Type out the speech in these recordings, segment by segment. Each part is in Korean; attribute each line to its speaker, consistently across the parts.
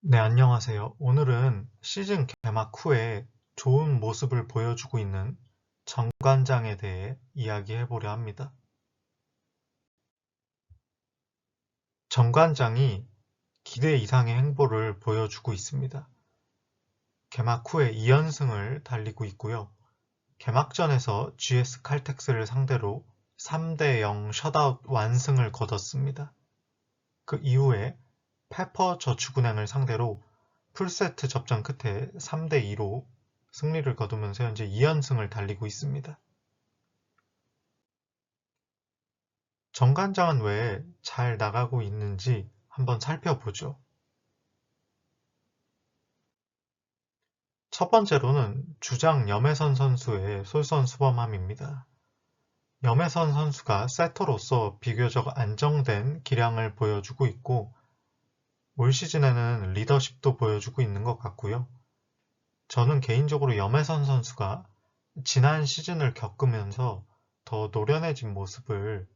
Speaker 1: 네, 안녕하세요. 오늘은 시즌 개막 후에 좋은 모습을 보여주고 있는 정관장에 대해 이야기해 보려 합니다. 정관장이 기대 이상의 행보를 보여주고 있습니다. 개막 후에 2연승을 달리고 있고요. 개막전에서 GS 칼텍스를 상대로 3대 0 셧아웃 완승을 거뒀습니다. 그 이후에 페퍼 저축은행을 상대로 풀세트 접전 끝에 3대 2로 승리를 거두면서 현재 2연승을 달리고 있습니다. 정관장은 왜 잘 나가고 있는지 한번 살펴보죠. 첫 번째로는 주장 염혜선 선수의 솔선수범함입니다. 염혜선 선수가 세터로서 비교적 안정된 기량을 보여주고 있고 올 시즌에는 리더십도 보여주고 있는 것 같고요. 저는 개인적으로 염혜선 선수가 지난 시즌을 겪으면서 더 노련해진 모습을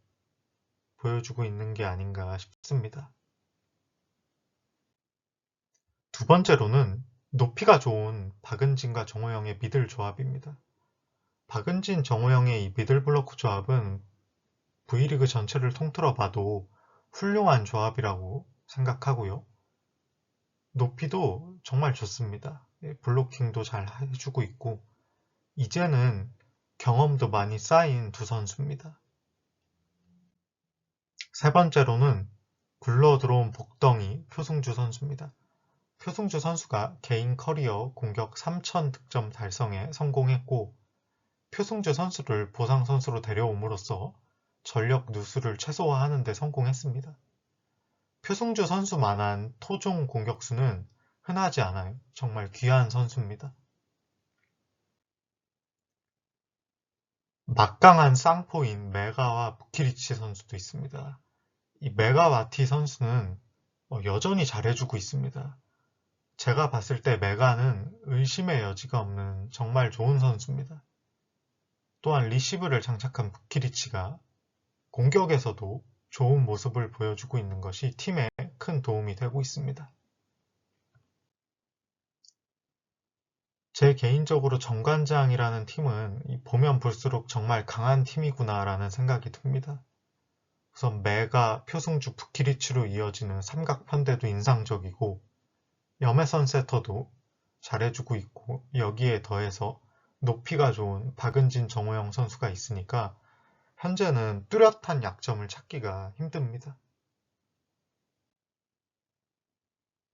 Speaker 1: 보여주고 있는 게 아닌가 싶습니다. 두 번째로는 높이가 좋은 박은진과 정호영의 미들 조합입니다. 박은진, 정호영의 이 미들 블로크 조합은 V리그 전체를 통틀어 봐도 훌륭한 조합이라고 생각하고요. 높이도 정말 좋습니다. 예, 블로킹도 잘 해주고 있고 이제는 경험도 많이 쌓인 두 선수입니다. 세 번째로는 굴러 들어온 복덩이 표승주 선수입니다. 표승주 선수가 개인 커리어 공격 3,000 득점 달성에 성공했고 표승주 선수를 보상 선수로 데려옴으로써 전력 누수를 최소화하는 데 성공했습니다. 표승주 선수만한 토종 공격수는 흔하지 않아요. 정말 귀한 선수입니다. 막강한 쌍포인 메가와 부키리치 선수도 있습니다. 이 메가와티 선수는 어, 여전히 잘해주고 있습니다. 제가 봤을 때 메가는 의심의 여지가 없는 정말 좋은 선수입니다. 또한 리시브를 장착한 부키리치가 공격에서도 좋은 모습을 보여주고 있는 것이 팀에 큰 도움이 되고 있습니다. 제 개인적으로 정관장이라는 팀은 보면 볼수록 정말 강한 팀이구나라는 생각이 듭니다. 우선 메가, 표승주, 부키리치로 이어지는 삼각편대도 인상적이고 염혜선 세터도 잘해주고 있고 여기에 더해서 높이가 좋은 박은진, 정호영 선수가 있으니까 현재는 뚜렷한 약점을 찾기가 힘듭니다.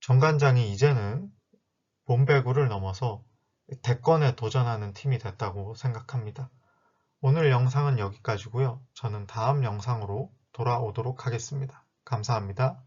Speaker 1: 정관장이 이제는 몬배구를 넘어서 대권에 도전하는 팀이 됐다고 생각합니다. 오늘 영상은 여기까지고요. 저는 다음 영상으로 돌아오도록 하겠습니다. 감사합니다.